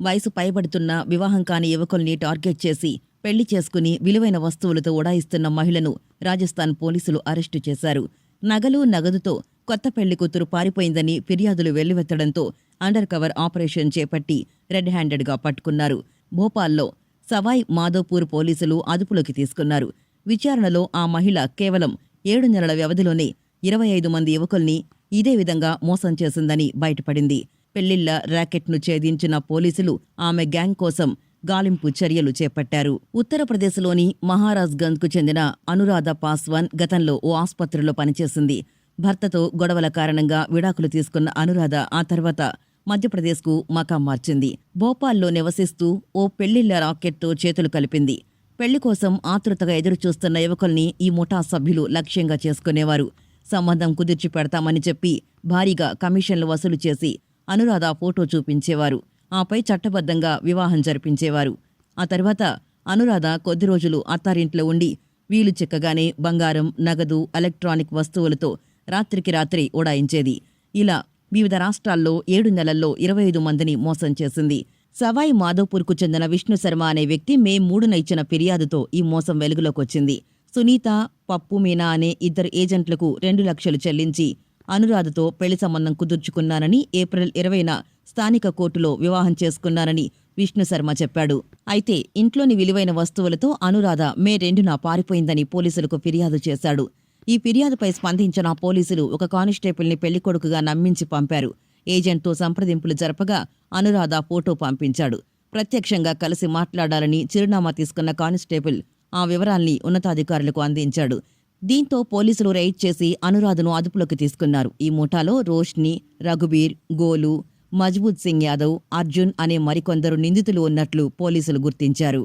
వయసు పైబడుతున్న వివాహం కాని యువకుల్ని టార్గెట్ చేసి పెళ్ళి చేసుకుని విలువైన వస్తువులతో ఉడాయిస్తున్న మహిళను రాజస్థాన్ పోలీసులు అరెస్టు చేశారు. నగలు నగదుతో కొత్త పెళ్ళి కూతురు పారిపోయిందని ఫిర్యాదులు వెల్లువెత్తడంతో అండర్ కవర్ ఆపరేషన్ చేపట్టి రెడ్ హ్యాండెడ్గా పట్టుకున్నారు. భోపాల్లో సవాయ్ మాధోపూర్ పోలీసులు అదుపులోకి తీసుకున్నారు. విచారణలో ఆ మహిళ కేవలం ఏడు నెలల వ్యవధిలోనే ఇరవై ఐదు మంది యువకుల్ని ఇదే విధంగా మోసం చేసిందని బయటపడింది. పెళ్ళిళ్ళ ర్యాకెట్ను ఛేదించిన పోలీసులు ఆమె గ్యాంగ్ కోసం గాలింపు చర్యలు చేపట్టారు. ఉత్తరప్రదేశ్లోని మహారాజ్గంజ్కు చెందిన అనురాధ పాస్వాన్ గతంలో ఓ ఆసుపత్రిలో పనిచేసింది. భర్తతో గొడవల కారణంగా విడాకులు తీసుకున్న అనురాధ ఆ తర్వాత మధ్యప్రదేశ్కు మకాం మార్చింది. భోపాల్లో నివసిస్తూ ఓ పెళ్ళిళ్ళ రాకెట్తో చేతులు కలిపింది. పెళ్ళి కోసం ఆతృతగా ఎదురుచూస్తున్న యువకుల్ని ఈ ముఠా సభ్యులు లక్ష్యంగా చేసుకునేవారు. సంబంధం కుదిర్చి పెడతామని చెప్పి భారీగా కమిషన్లు వసూలు చేసి అనురాధ ఫోటో చూపించేవారు. ఆపై చట్టబద్ధంగా వివాహం జరిపించేవారు. ఆ తర్వాత అనురాధ కొద్ది రోజులు అత్తారింట్లో ఉండి వీలు చిక్కగానే బంగారం నగదు ఎలక్ట్రానిక్ వస్తువులతో రాత్రికి రాత్రి ఉడాయించేది ఇలా వివిధ రాష్ట్రాల్లో ఏడు నెలల్లో ఇరవై ఐదు మందిని మోసం చేసింది. సవాయి మాధోపూర్కు చెందిన విష్ణు శర్మ అనే వ్యక్తి మే మూడున ఇచ్చిన ఫిర్యాదుతో ఈ మోసం వెలుగులోకొచ్చింది. సునీత పప్పు మీనా అనే ఇద్దరు ఏజెంట్లకు రెండు లక్షలు చెల్లించి అనురాధతో పెళ్ళి సంబంధం కుదుర్చుకున్నానని ఏప్రిల్ ఇరవైన స్థానిక కోర్టులో వివాహం చేసుకున్నానని విష్ణు శర్మ చెప్పాడు. అయితే ఇంట్లోని విలువైన వస్తువులతో అనురాధ మే రెండున పారిపోయిందని పోలీసులకు ఫిర్యాదు చేశాడు. ఈ ఫిర్యాదుపై స్పందించిన పోలీసులు ఒక కానిస్టేబుల్ని పెళ్ళికొడుకుగా నమ్మించి పంపారు. ఏజెంట్తో సంప్రదింపులు జరపగా అనురాధ ఫోటో పంపించాడు. ప్రత్యక్షంగా కలిసి మాట్లాడాలని చిరునామా తీసుకున్న కానిస్టేబుల్ ఆ వివరాల్ని ఉన్నతాధికారులకు అందించాడు. దీంతో పోలీసులు రైడ్ చేసి అనురాధను అదుపులోకి తీసుకున్నారు. ఈ ముఠాలో రోష్ని రఘుబీర్ గోలు మజ్బూత్ సింగ్ యాదవ్ అర్జున్ అనే మరికొందరు నిందితులు ఉన్నట్లు పోలీసులు గుర్తించారు.